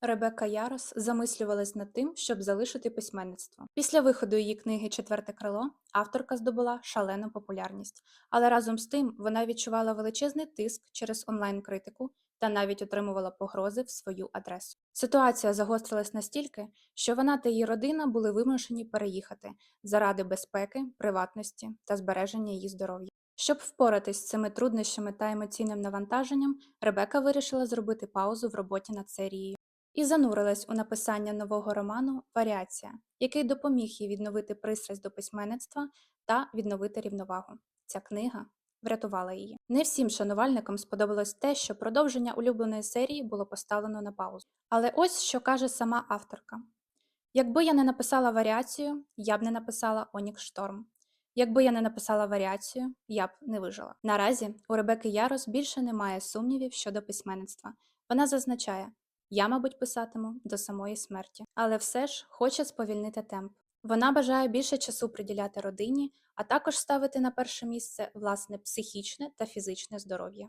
Ребекка Ярос замислювалась над тим, щоб залишити письменництво. Після виходу її книги Четверте крило авторка здобула шалену популярність, але разом з тим вона відчувала величезний тиск через онлайн-критику та навіть отримувала погрози в свою адресу. Ситуація загострилась настільки, що вона та її родина були вимушені переїхати заради безпеки, приватності та збереження її здоров'я. Щоб впоратись з цими труднощами та емоційним навантаженням, Ребека вирішила зробити паузу в роботі над серією і занурилась у написання нового роману Варіація, який допоміг їй відновити пристрасть до письменництва та відновити рівновагу. Ця книга врятувала її. Не всім шанувальникам сподобалось те, що продовження улюбленої серії було поставлено на паузу. Але ось що каже сама авторка: якби я не написала варіацію, я б не написала Онік Шторм. Якби я не написала варіацію, я б не вижила. Наразі у Ребекки Ярос більше немає сумнівів щодо письменництва. Вона зазначає: я, мабуть, писатиму до самої смерті, але все ж хоче сповільнити темп. Вона бажає більше часу приділяти родині, а також ставити на перше місце власне психічне та фізичне здоров'я.